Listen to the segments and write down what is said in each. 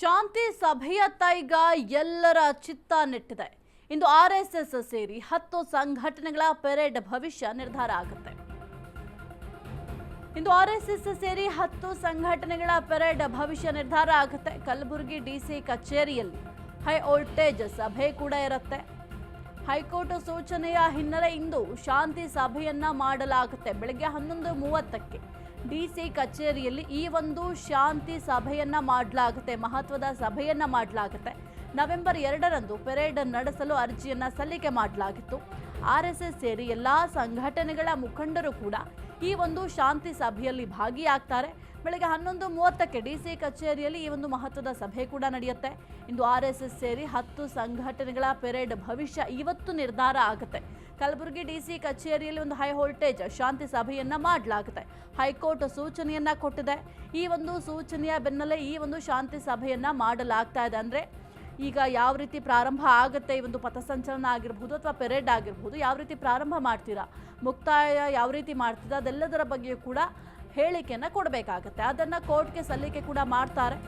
ಶಾಂತಿ ಸಭೆಯತ್ತ ಈಗ ಎಲ್ಲರ ಚಿತ್ತ ನೆಟ್ಟಿದೆ. ಇಂದು ಆರ್ ಎಸ್ ಎಸ್ ಸೇರಿ ಹತ್ತು ಸಂಘಟನೆಗಳ ಪೆರೇಡ್ ಭವಿಷ್ಯ ನಿರ್ಧಾರ ಆಗುತ್ತೆ. ಇಂದು ಆರ್ ಎಸ್ ಎಸ್ ಸೇರಿ ಹತ್ತು ಸಂಘಟನೆಗಳ ಪೆರೇಡ್ ಭವಿಷ್ಯ ನಿರ್ಧಾರ ಆಗುತ್ತೆ. ಕಲಬುರಗಿ ಡಿಸಿ ಕಚೇರಿಯಲ್ಲಿ ಹೈ ವೋಲ್ಟೇಜ್ ಸಭೆ ಕೂಡ ಇರುತ್ತೆ. ಹೈಕೋರ್ಟ್ ಸೂಚನೆಯ ಹಿನ್ನೆಲೆ ಇಂದು ಶಾಂತಿ ಸಭೆಯನ್ನ ಮಾಡಲಾಗುತ್ತೆ. ಬೆಳಗ್ಗೆ ಹನ್ನೊಂದು ಮೂವತ್ತಕ್ಕೆ ಡಿಸಿ ಕಚೇರಿಯಲ್ಲಿ ಈ ಒಂದು ಶಾಂತಿ ಸಭೆಯನ್ನ ಮಾಡಲಾಗುತ್ತೆ, ಮಹತ್ವದ ಸಭೆಯನ್ನ ಮಾಡಲಾಗುತ್ತೆ. ನವೆಂಬರ್ ಎರಡರಂದು ಪೆರೇಡ್ ನಡೆಸಲು ಅರ್ಜಿಯನ್ನ ಸಲ್ಲಿಕೆ ಮಾಡಲಾಗಿತ್ತು. ಆರ್ ಎಸ್ ಎಸ್ ಸೇರಿ ಎಲ್ಲ ಸಂಘಟನೆಗಳ ಮುಖಂಡರು ಕೂಡ ಈ ಒಂದು ಶಾಂತಿ ಸಭೆಯಲ್ಲಿ ಭಾಗಿಯಾಗ್ತಾರೆ. ಬೆಳಗ್ಗೆ ಹನ್ನೊಂದು ಮೂವತ್ತಕ್ಕೆ ಡಿ ಸಿ ಕಚೇರಿಯಲ್ಲಿ ಈ ಒಂದು ಮಹತ್ವದ ಸಭೆ ಕೂಡ ನಡೆಯುತ್ತೆ. ಇಂದು ಆರ್ ಎಸ್ ಎಸ್ ಸೇರಿ ಹತ್ತು ಸಂಘಟನೆಗಳ ಪೆರೇಡ್ ಭವಿಷ್ಯ ಇವತ್ತು ನಿರ್ಧಾರ ಆಗುತ್ತೆ. ಕಲಬುರಗಿ ಡಿಸಿ ಕಚೇರಿಯಲ್ಲಿ ಒಂದು ಹೈ ವೋಲ್ಟೇಜ್ ಶಾಂತಿ ಸಭೆಯನ್ನ ಮಾಡಲಾಗುತ್ತೆ. ಹೈಕೋರ್ಟ್ ಸೂಚನೆಯನ್ನ ಕೊಟ್ಟಿದೆ. ಈ ಒಂದು ಸೂಚನೆಯ ಬೆನ್ನಲ್ಲೇ ಈ ಒಂದು ಶಾಂತಿ ಸಭೆಯನ್ನ ಮಾಡಲಾಗ್ತಾ ಇದೆ. ಅಂದ್ರೆ ಈಗ ಯಾವ ರೀತಿ ಪ್ರಾರಂಭ ಆಗುತ್ತೆ ಈ ಒಂದು ಪಥಸಂಚಲನ ಆಗಿರ್ಬೋದು ಅಥವಾ ಪೆರೇಡ್ ಆಗಿರ್ಬೋದು, ಯಾವ ರೀತಿ ಪ್ರಾರಂಭ ಮಾಡ್ತೀರಾ? ಮುಕ್ತಾಯ ಯಾವ ರೀತಿ ಮಾಡ್ತೀರಾ? ಅದೆಲ್ಲದರ ಬಗ್ಗೆಯೂ ಕೂಡ ಹೇಳಿಕೆಯನ್ನು ಕೊಡಬೇಕಾಗತ್ತೆ. ಅದನ್ನು ಕೋರ್ಟ್ಗೆ ಸಲ್ಲಿಕೆ ಕೂಡ ಮಾಡ್ತಾರೆ.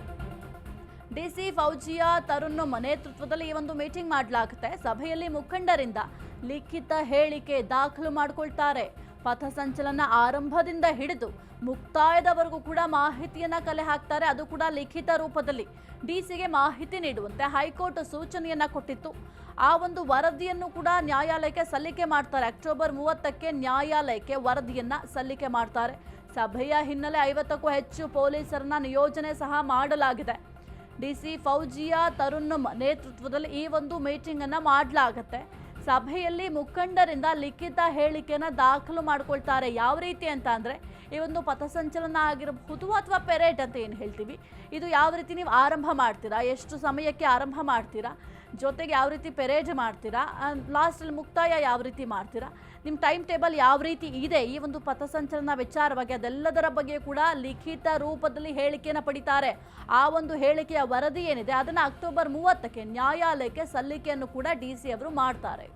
ಡಿ ಸಿ ಫೌಜಿಯಾ ತರುಣ್ ನೇತೃತ್ವದಲ್ಲಿ ಈ ಒಂದು ಮೀಟಿಂಗ್ ಮಾಡಲಾಗುತ್ತೆ. ಸಭೆಯಲ್ಲಿ ಮುಖಂಡರಿಂದ ಲಿಖಿತ ಹೇಳಿಕೆ ದಾಖಲು ಮಾಡಿಕೊಳ್ತಾರೆ. ಪಥಸಂಚಲನ ಆರಂಭದಿಂದ ಹಿಡಿದು ಮುಕ್ತಾಯದವರೆಗೂ ಕೂಡ ಮಾಹಿತಿಯನ್ನ ಕಲೆ ಹಾಕ್ತಾರೆ. ಅದು ಕೂಡ ಲಿಖಿತ ರೂಪದಲ್ಲಿ ಡಿಸಿಗೆ ಮಾಹಿತಿ ನೀಡುವಂತೆ ಹೈಕೋರ್ಟ್ ಸೂಚನೆಯನ್ನ ಕೊಟ್ಟಿತ್ತು. ಆ ಒಂದು ವರದಿಯನ್ನು ಕೂಡ ನ್ಯಾಯಾಲಯಕ್ಕೆ ಸಲ್ಲಿಕೆ ಮಾಡ್ತಾರೆ. ಅಕ್ಟೋಬರ್ ಮೂವತ್ತಕ್ಕೆ ನ್ಯಾಯಾಲಯಕ್ಕೆ ವರದಿಯನ್ನ ಸಲ್ಲಿಕೆ ಮಾಡ್ತಾರೆ. ಸಭೆಯ ಹಿನ್ನೆಲೆ ಐವತ್ತಕ್ಕೂ ಹೆಚ್ಚು ಪೊಲೀಸರನ್ನ ನಿಯೋಜನೆ ಸಹ ಮಾಡಲಾಗಿದೆ. ಡಿಸಿ ಫೌಜಿಯಾ ತರುಣ್ ನೇತೃತ್ವದಲ್ಲಿ ಈ ಒಂದು ಮೀಟಿಂಗ್ ಅನ್ನ ಮಾಡಲಾಗತ್ತೆ. ಸಭೆಯಲ್ಲಿ ಮುಖಂಡರಿಂದ ಲಿಖಿತ ಹೇಳಿಕೆನ ದಾಖಲು ಮಾಡ್ಕೊಳ್ತಾರೆ. ಯಾವ ರೀತಿ ಅಂತ ಅಂದ್ರೆ ಈ ಒಂದು ಪಥಸಂಚಲನ ಆಗಿರಬಹುದು ಅಥವಾ ಪೆರೇಡ್ ಅಂತ ಏನು ಹೇಳ್ತೀವಿ? ಇದು ಯಾವ ರೀತಿ ನೀವು ಆರಂಭ ಮಾಡ್ತೀರಾ? ಎಷ್ಟು ಸಮಯಕ್ಕೆ ಆರಂಭ ಮಾಡ್ತೀರಾ? ಜೊತೆಗೆ ಯಾವ ರೀತಿ ಪೆರೇಡ್ ಮಾಡ್ತೀರಾ? ಲಾಸ್ಟಲ್ಲಿ ಮುಕ್ತಾಯ ಯಾವ ರೀತಿ ಮಾಡ್ತೀರಾ? ನಿಮ್ಮ ಟೈಮ್ ಟೇಬಲ್ ಯಾವ ರೀತಿ ಇದೆ? ಈ ಒಂದು ಪಥಸಂಚಲನ ವಿಚಾರವಾಗಿ ಅದೆಲ್ಲದರ ಬಗ್ಗೆ ಕೂಡ ಲಿಖಿತ ರೂಪದಲ್ಲಿ ಹೇಳಿಕೆಯನ್ನು ಪಡಿತಾರೆ. ಆ ಒಂದು ಹೇಳಿಕೆಯ ವರದಿ ಏನಿದೆ? ಅದನ್ನು ಅಕ್ಟೋಬರ್ ಮೂವತ್ತಕ್ಕೆ ನ್ಯಾಯಾಲಯಕ್ಕೆ ಸಲ್ಲಿಕೆಯನ್ನು ಕೂಡ ಡಿ ಸಿ ಅವರು ಮಾಡ್ತಾರೆ.